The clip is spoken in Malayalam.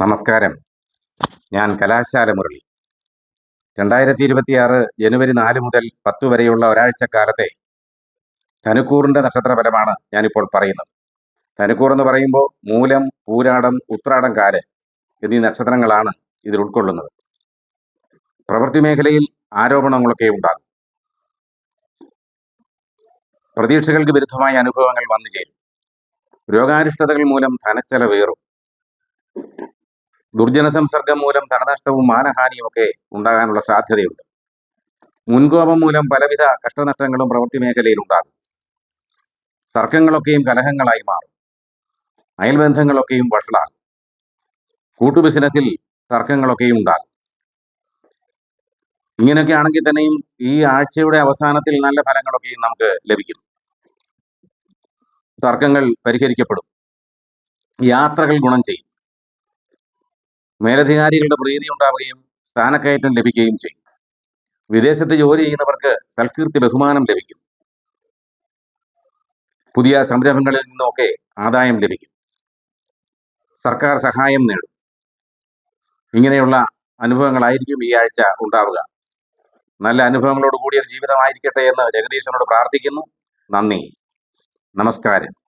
നമസ്കാരം. ഞാൻ കലാശാല മുരളി. രണ്ടായിരത്തി ഇരുപത്തിയാറ് ജനുവരി നാല് മുതൽ പത്ത് വരെയുള്ള ഒരാഴ്ച ഒരാഴ്ചക്കാലത്തെ ധനുക്കൂറിന്റെ നക്ഷത്രഫലമാണ് ഞാനിപ്പോൾ പറയുന്നത്. ധനുക്കൂർ എന്ന് പറയുമ്പോൾ മൂലം പൂരാടം ഉത്രാടം കാൽ എന്നീ നക്ഷത്രങ്ങളാണ് ഇതിൽ ഉൾക്കൊള്ളുന്നത്. പ്രവൃത്തി മേഖലയിൽ ആരോപണങ്ങളൊക്കെ ഉണ്ടാകും. പ്രതീക്ഷകൾക്ക് വിരുദ്ധമായ അനുഭവങ്ങൾ വന്നു ചേരും. രോഗാരിഷ്ടതകൾ മൂലം ധനച്ചെലവേറും ദുർജന സംസർഗം മൂലം ധനനഷ്ടവും മാനഹാനിയും ഒക്കെ ഉണ്ടാകാനുള്ള സാധ്യതയുണ്ട്. മുൻകോപം മൂലം പലവിധ കഷ്ടനഷ്ടങ്ങളും പ്രവൃത്തി മേഖലയിൽ ഉണ്ടാകും. തർക്കങ്ങളൊക്കെയും കലഹങ്ങളായി മാറും. അയൽബന്ധങ്ങളൊക്കെയും വഷളാകും. കൂട്ടു ബിസിനസ്സിൽ തർക്കങ്ങളൊക്കെയും ഉണ്ടാകും. ഇങ്ങനെയൊക്കെ ആണെങ്കിൽ തന്നെയും ഈ ആഴ്ചയുടെ അവസാനത്തിൽ നല്ല ഫലങ്ങളൊക്കെയും നമുക്ക് ലഭിക്കും. തർക്കങ്ങൾ പരിഹരിക്കപ്പെടും. യാത്രകൾ ഗുണം ചെയ്യും. മേലധികാരികളുടെ പ്രീതി ഉണ്ടാവുകയും സ്ഥാനക്കയറ്റം ലഭിക്കുകയും ചെയ്യും. വിദേശത്ത് ജോലി ചെയ്യുന്നവർക്ക് സൽകീർത്തി ബഹുമാനം ലഭിക്കും. പുതിയ സംരംഭങ്ങളിൽ നിന്നൊക്കെ ആദായം ലഭിക്കും. സർക്കാർ സഹായം നേടും. ഇങ്ങനെയുള്ള അനുഭവങ്ങളായിരിക്കും ഈ ആഴ്ച ഉണ്ടാവുക. നല്ല അനുഭവങ്ങളോട് കൂടിയ ഒരു ജീവിതമായിരിക്കട്ടെ എന്ന് ജഗദീശനോട് പ്രാർത്ഥിക്കുന്നു. നന്ദി. നമസ്കാരം.